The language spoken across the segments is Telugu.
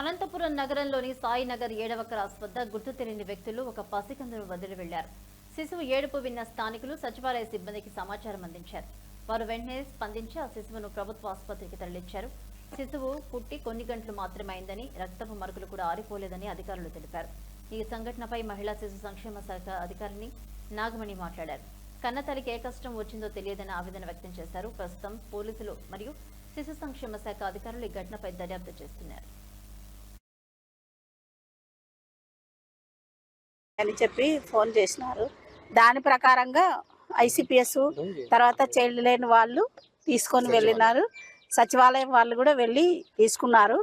అనంతపురం నగరంలోని సాయినగర్ ఏడవ క్రాస్ వద్ద గుర్తు తెలియని వ్యక్తులు ఒక పసికందును వదిలి వెళ్ళారు శిశువు ఏడుపు విన్న స్థానికులు సచివాలయ సిబ్బందికి సమాచారం అందించారు. వారు వెంటనే స్పందించి ఆ శిశువును ప్రభుత్వ ఆసుపత్రికి తరలించారు. శిశువు పుట్టి కొన్ని గంటలు మాత్రమే అయిందని రక్తపు మరకలు కూడా ఆరిపోలేదని అధికారులు తెలిపారు. ఈ సంఘటనపై మహిళా శిశు సంక్షేమ శాఖ అధికారిని నాగమణి మాట్లాడారు. కన్న తల్లికి ఏ కష్టం వచ్చిందో తెలియదని ఆవేదన వ్యక్తం చేశారు. ప్రస్తుతం పోలీసులు మరియు శిశు సంక్షేమ శాఖ అధికారులు ఈ ఘటనపై దర్యాప్తు చేస్తున్నారు. అని చెప్పి ఫోన్ చేసినారు. దాని ప్రకారంగా ఐసిపిఎస్ తర్వాత చైల్డ్ లైన్ వాళ్ళు తీసుకొని వెళ్ళినారు. సచివాలయం వాళ్ళు కూడా వెళ్ళి తీసుకున్నారు.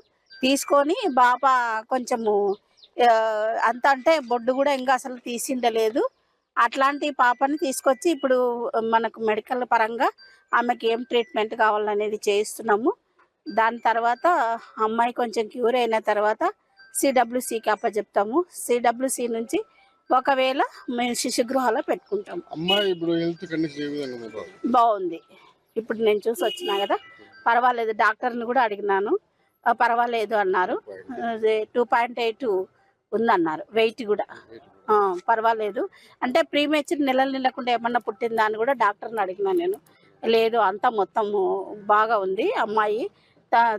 తీసుకొని బాబా కొంచెము అంత అంటే బొడ్డు కూడా ఇంకా అసలు తీసిండలేదు అట్లాంటి పాపని తీసుకొచ్చి ఇప్పుడు మనకు మెడికల్ పరంగా ఆమెకి ఏం ట్రీట్మెంట్ కావాలనేది చేయిస్తున్నాము. దాని తర్వాత అమ్మాయి కొంచెం క్యూర్ అయిన తర్వాత సిడబ్ల్యూసికి అప్పచెప్తాము. సిడబ్ల్యూసి నుంచి ఒకవేళ మేము శిశుగృహాలో పెట్టుకుంటాం. అమ్మాయి ఇప్పుడు హెల్త్ కండిషన్ ఏ విధంగా ఉంది బాబు? బాగుంది. ఇప్పుడు నేను చూసి వచ్చినా కదా పర్వాలేదు డాక్టర్ని కూడా అడిగినాను. ఆ, పర్వాలేదు అన్నారు. టూ పాయింట్ ఎయిట్ ఉందన్నారు వెయిట్ కూడా. ఆ, పర్వాలేదు. అంటే ప్రీమేచర్ నెలలు నిండకుండా ఏమన్నా పుట్టిందా అని కూడా డాక్టర్ని అడిగినా నేను. లేదు అంతా మొత్తము బాగా ఉంది అమ్మాయి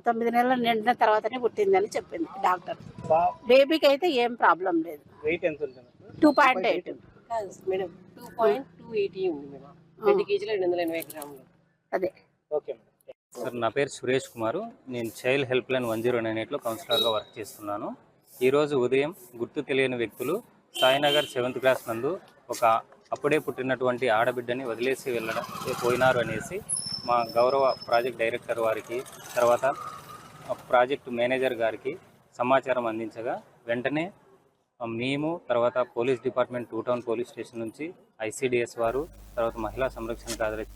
తొమ్మిది నెలలు నిండిన తర్వాతనే పుట్టిందని చెప్పింది డాక్టర్. బేబీకి అయితే ఏం ప్రాబ్లం లేదు. వెయిట్ ఎంత ఉంటుంది టూ పాయింట్ ఎయిట్ కాదు madam two point two eighty ఉంది మేడం. రెండు కేజీల రెండు వందల ఎనభై గ్రాములు. అదే. ఓకే సార్ నా పేరు సురేష్ కుమారు. నేను child help line one zero nine ఎయిట్లో కౌన్సిలర్గా వర్క్ చేస్తున్నాను. ఈరోజు ఉదయం గుర్తు తెలియని వ్యక్తులు సాయినగర్ సెవెంత్ క్లాస్ నందు ఒక అప్పుడే పుట్టినటువంటి ఆడబిడ్డని వదిలేసి వెళ్ళడం పోయినారు అనేసి మా గౌరవ ప్రాజెక్ట్ డైరెక్టర్ వారికి తర్వాత ప్రాజెక్ట్ మేనేజర్ గారికి సమాచారం అందించగా వెంటనే మేము తర్వాత police department two town police station నుంచి ఐసీడిఎస్ వారు తర్వాత మహిళా సంరక్షణ కార్యదర్శి